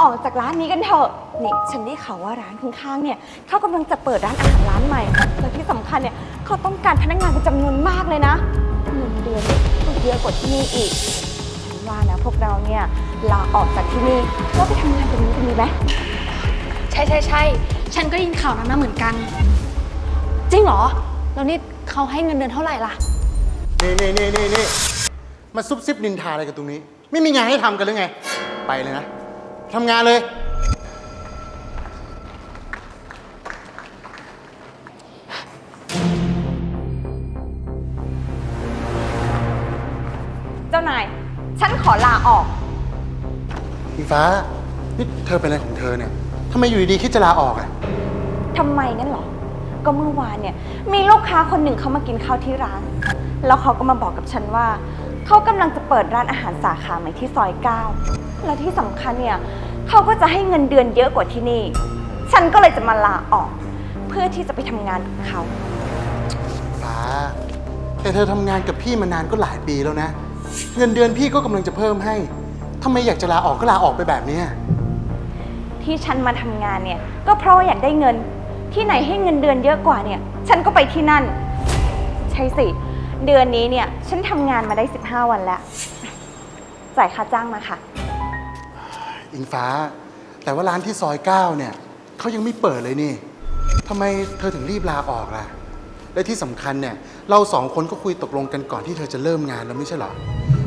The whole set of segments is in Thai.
ออกจากร้านนี้กันเถอะ นี่ฉันได้ข่าวว่าร้านข้างๆเนี่ยเขากำลังจะเปิดร้านอาหารร้านใหม่และที่สำคัญเนี่ยเขาต้องการพนักงานเป็นจำนวนมากเลยนะเงินเดือนเนี่ยก็เยอะกว่าที่นี่อีก ฉันว่านะพวกเราเนี่ยลาออกจากที่นี่แล้วไปทำงานตรงนี้กันดีไหมใช่ใช่ใช่ฉันก็ได้ยินข่าวนั้นมาเหมือนกัน จริงเหรอ แล้วนี่เขาให้เงินเดือนเท่าไหร่ล่ะ นี่นี่นี่นี่นี่มาซุบซิบนินทาอะไรกันตรงนี้ ไม่มีงานให้ทำกันหรือไง ไปเลยนะ ทำงานเลย เจ้านาย ฉันขอลาออก อิงฟ้า นี่เธอเป็นอะไรของเธอเนี่ยทำไมอยู่ดีๆคิดจะลาออกอะ ทำไมงั้นเหรอ ก็เมื่อวานเนี่ย มีลูกค้าคนหนึ่งเขามากินข้าวที่ร้าน แล้วเขาก็มาบอกกับฉันว่า เขากำลังจะเปิดร้านอาหารสาขาใหม่ที่ซอยเก้าแล้วที่สำคัญเนี่ยเขาก็จะให้เงินเดือนเยอะกว่าที่นี่ ฉันก็เลยจะมาลาออก เพื่อที่จะไปทำงานกับเขาฟ้า แต่เธอทำงานกับพี่มานานก็หลายปีแล้วนะ เงินเดือนพี่ก็กำลังจะเพิ่มให้ทำไมอยากจะลาออกก็ลาออกไปแบบเนี้ยที่ฉันมาทำงานเนี่ย ก็เพราะว่าอยากได้เงิน ที่ไหนให้เงินเดือนเยอะกว่าเนี่ย ฉันก็ไปที่นั่น ใช่สิ เดือนนี้เนี่ย ฉันทำงานมาได้ 15 วันแล้ว จ่ายค่าจ้างมาค่ะ อิงฟ้า แต่ว่าร้านที่ซอยเก้าเนี่ยเขายังไม่เปิดเลยนี่ทำไมเธอถึงรีบลาออกล่ะ และที่สำคัญเนี่ย เราสองคนก็คุยตกลงกันก่อนที่เธอจะเริ่มงานแล้วไม่ใช่เหรอ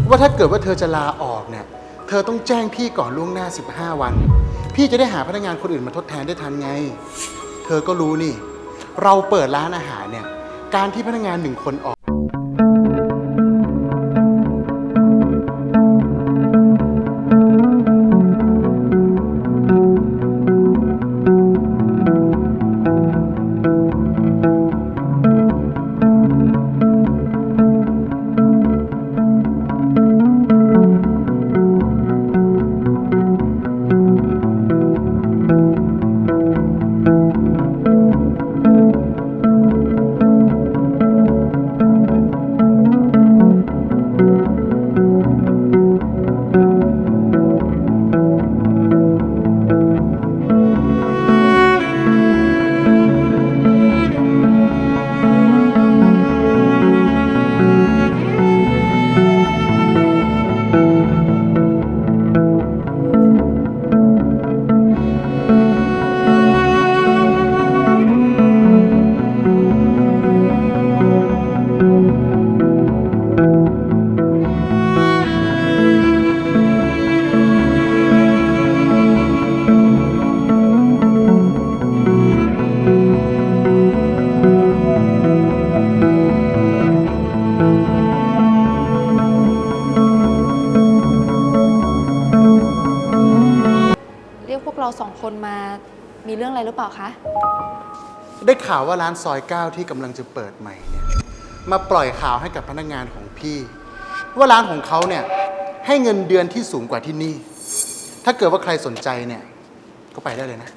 ว่าถ้าเกิดว่าเธอจะลาออกเนี่ย เธอต้องแจ้งพี่ก่อนล่วงหน้า 15 วัน พี่จะได้หาพนักงานคนอื่นมาทดแทนได้ทันไง เธอก็รู้นี่ เราเปิดร้านอาหารเนี่ย การที่พนักงานหนึ่งคนออก พวกเราสองคนมามีเรื่องอะไรหรือเปล่าคะ ได้ข่าวว่าร้านซอยเก้าที่กำลังจะเปิดใหม่เนี่ยมาปล่อยข่าวให้กับพนักงานของพี่ ว่าร้านของเขาเนี่ยให้เงินเดือนที่สูงกว่าที่นี่ ถ้าเกิดว่าใครสนใจเนี่ยก็ไปได้เลยนะ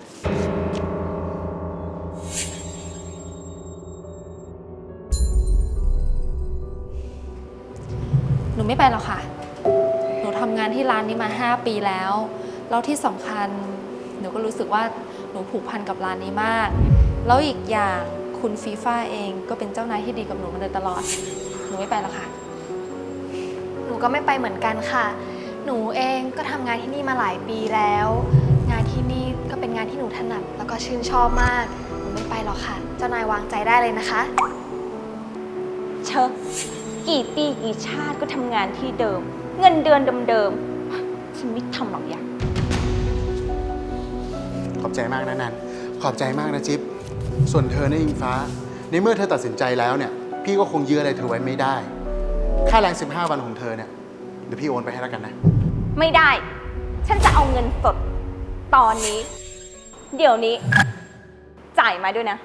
นที่ร้านนี้มา 5 ปีแล้ว แล้วที่สำคัญหนูก็รู้สึกว่าหนูผูกพันกับร้านนี้มาก แล้วอีกอย่างคุณฟีฟ่าเองก็เป็นเจ้านายที่ดีกับหนูมาโดยตลอด หนูไม่ไปหรอกค่ะ หนูก็ไม่ไปเหมือนกันค่ะ หนูเองก็ทำงานที่นี่มาหลายปีแล้ว งานที่นี่ก็เป็นงานที่หนูถนัดแล้วก็ชื่นชอบมาก หนูไม่ไปหรอกค่ะ เจ้านายวางใจได้เลยนะคะ เชอะกี่ปีกี่ชาติก็ทำงานที่เดิม เงินเดือนเดิมๆ ฉันไม่ทำหรอกอย่างขอบใจมากนะนัน ขอบใจมากนะจิ๊บ ส่วนเธอเนี่ยอิงฟ้า ในเมื่อเธอตัดสินใจแล้วเนี่ย พี่ก็คงยื้ออะไรเธอไว้ไม่ได้ ค่าแรง 15 วันของเธอเนี่ย เดี๋ยวพี่โอนไปให้แล้วกันนะ ไม่ได้ ฉันจะเอาเงินสดตอนนี้ เดี๋ยวนี้ จ่ายมาด้วยนะ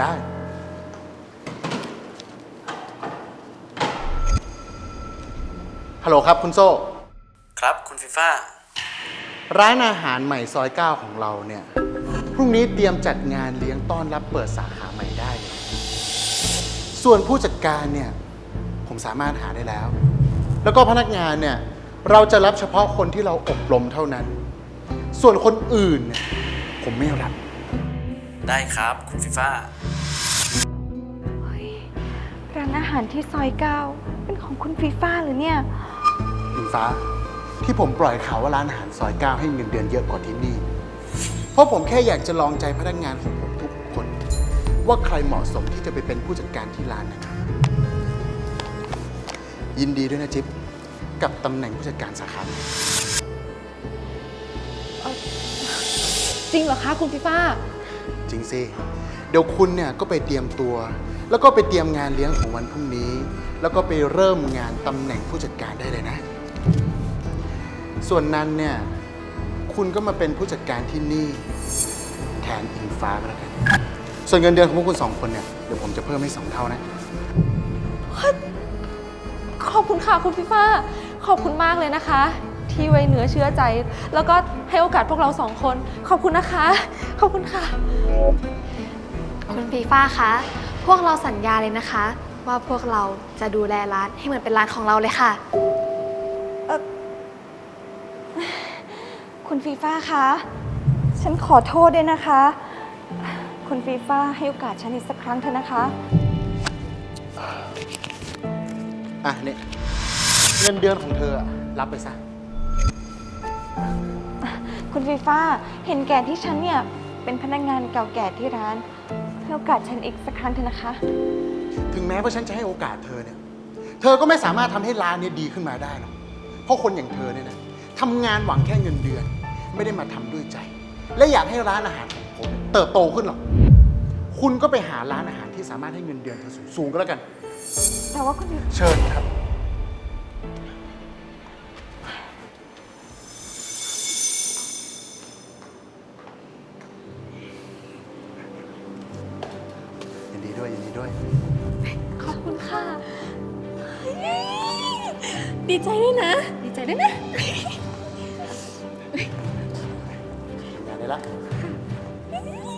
ได้ ฮัลโหลครับคุณโซ่ ครับคุณฟีฟ่าร้านอาหารใหม่ซอย9ของเราเนี่ย พรุ่งนี้เตรียมจัดงานเลี้ยงต้อนรับเปิดสาขาใหม่ได้เลย ส่วนผู้จัดการเนี่ย ผมสามารถหาได้แล้ว แล้วก็พนักงานเนี่ย เราจะรับเฉพาะคนที่เราอบรมเท่านั้น ส่วนคนอื่นเนี่ยผมไม่รับ ได้ครับคุณฟีฟ่าเฮ้ยร้านอาหารที่ซอยเก้าเป็นของคุณฟีฟ่าหรือเนี่ยอิงฟ้า ที่ผมปล่อยข่าวว่าร้านอาหารซอยเก้าให้เงินเดือนเยอะกว่าที่นี่ เพราะผมแค่อยากจะลองใจพนักงานของผมทุกคน ว่าใครเหมาะสมที่จะไปเป็นผู้จัดการที่ร้านนะยินดีด้วยนะจิ๊บกับตำแหน่งผู้จัดการสาขาจริงเหรอคะคุณฟีฟ่าจริงสิเดี๋ยวคุณเนี่ยก็ไปเตรียมตัว แล้วก็ไปเตรียมงานเลี้ยงของวันพรุ่งนี้ แล้วก็ไปเริ่มงานตำแหน่งผู้จัดการได้เลยนะ ส่วนนั้นเนี่ย คุณก็มาเป็นผู้จัดการที่นี่ แทนอิงฟ้าก็แล้วกัน ส่วนเงินเดือนของพวกคุณสองคนเนี่ย เดี๋ยวผมจะเพิ่มให้สองเท่านะ ขอบคุณค่ะคุณฟีฟ่าขอบคุณมากเลยนะคะ ที่ไว้เนื้อเชื่อใจ แล้วก็ให้โอกาสพวกเราสองคน ขอบคุณนะคะ ขอบคุณค่ะ คุณฟีฟ่าคะ พวกเราสัญญาเลยนะคะ ว่าพวกเราจะดูแลร้านให้เหมือนเป็นร้านของเราเลยค่ะ คุณฟีฟ่าคะ ฉันขอโทษด้วยนะคะ คุณฟีฟ่าให้โอกาสฉันอีกสักครั้งเถอะนะคะ อะเนี่ยเงินเดือนของเธออะรับไปซะ คุณฟีฟ่าเห็นแก่ที่ฉันเนี่ยเป็นพนักงานเก่าแก่ที่ร้านให้โอกาสฉันอีกสักครั้งเถอะนะคะ ถึงแม้ว่าฉันจะให้โอกาสเธอเนี่ย เธอก็ไม่สามารถทำให้ร้านเนี้ดีขึ้นมาได้หรอก เพราะคนอย่างเธอเนี่ยนะทำงานหวังแค่เงินเดือน ไม่ได้มาทำด้วยใจ และอยากให้ร้านอาหารของผมเติบโตขึ้นหรอก คุณก็ไปหาร้านอาหารที่สามารถให้เงินเดือนเธอสูงๆก็แล้วกัน แต่ว่าคุณฟีเชิญครับ ยินดีด้วยยินดีด้วย ขอบคุณค่ะ ดีใจด้วยนะ ดีใจด้วยนะ ไรัก